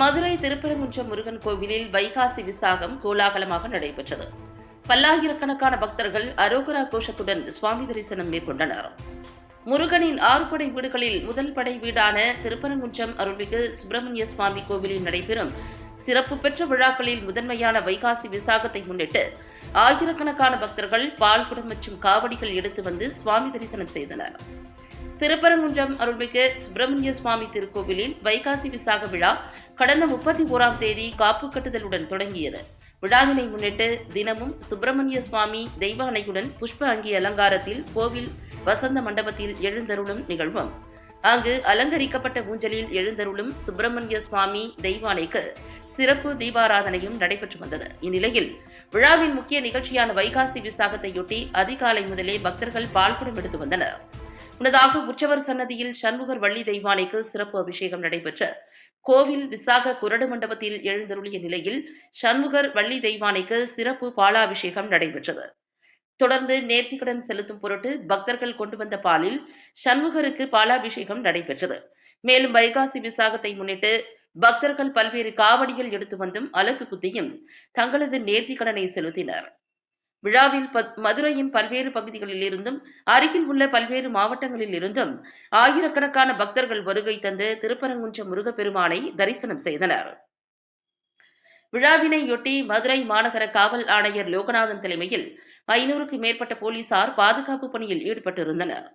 மதுரை திருப்பரங்குன்றம் முருகன் கோவிலில் வைகாசி விசாகம் கோலாகலமாக நடைபெற்றது. பல்லாயிரக்கணக்கான பக்தர்கள் அரோகரா கோஷத்துடன் சுவாமி தரிசனம் மேற்கொண்டனர். முருகனின் ஆறு படை வீடுகளில் முதல் படை வீடான திருப்பரங்குன்றம் அருள்மிகு சுப்பிரமணிய சுவாமி கோவிலில் நடைபெறும் சிறப்பு பெற்ற விழாக்களில் முதன்மையான வைகாசி விசாகத்தை முன்னிட்டு ஆயிரக்கணக்கான பக்தர்கள் பால்குடம் மற்றும் காவடிகள் எடுத்து வந்து சுவாமி தரிசனம் செய்தனர். திருப்பரங்குன்றம் அருள்மிகு சுப்பிரமணிய சுவாமி திருக்கோவிலில் வைகாசி விசாக விழா கடந்த முப்பத்தி ஓராம் தேதி காப்பு கட்டுதலுடன் தொடங்கியது. விழாவினை முன்னிட்டு தினமும் சுப்பிரமணிய சுவாமி தெய்வானையுடன் புஷ்ப அங்கி அலங்காரத்தில் கோவில் வசந்த மண்டபத்தில் எழுந்தருளும் நிகழ்வும். அங்கு அலங்கரிக்கப்பட்ட ஊஞ்சலில் எழுந்தருளும் சுப்பிரமணிய சுவாமி தெய்வானைக்கு சிறப்பு தீபாராதனையும் நடைபெற்று வந்தது. இந்நிலையில் விழாவின் முக்கிய நிகழ்ச்சியான வைகாசி விசாகத்தையொட்டி அதிகாலை முதலே பக்தர்கள் பால்குடம் எடுத்து வந்தனர். முன்னதாக உற்சவர் சன்னதியில் சண்முகர் வள்ளி தெய்வானைக்கு சிறப்பு அபிஷேகம் நடைபெற்ற கோவில் விசாக குரடு மண்டபத்தில் எழுந்தருளிய நிலையில் சண்முகர் வள்ளி தெய்வானைக்கு சிறப்பு பாலாபிஷேகம் நடைபெற்றது. தொடர்ந்து நேர்த்திக்கடன் செலுத்தும் பொருட்டு பக்தர்கள் கொண்டு வந்த பாலில் சண்முகருக்கு பாலாபிஷேகம் நடைபெற்றது. மேலும் வைகாசி விசாகத்தை முன்னிட்டு பக்தர்கள் பல்வேறு காவடிகள் எடுத்து வந்தும் அலகு குத்தியும் தங்களது நேர்த்திக்கடனை செலுத்தினர். விழாவில் மதுரையின் பல்வேறு பகுதிகளில் இருந்தும் அருகில் உள்ள பல்வேறு மாவட்டங்களில் இருந்தும் ஆயிரக்கணக்கான பக்தர்கள் வருகை தந்து திருப்பரங்குன்றம் முருகப்பெருமானை தரிசனம் செய்தனர். விழாவினையொட்டி மதுரை மாநகர காவல் ஆணையர் லோகநாதன் தலைமையில் ஐநூறுக்கு மேற்பட்ட போலீசார் பாதுகாப்பு பணியில் ஈடுபட்டிருந்தனர்.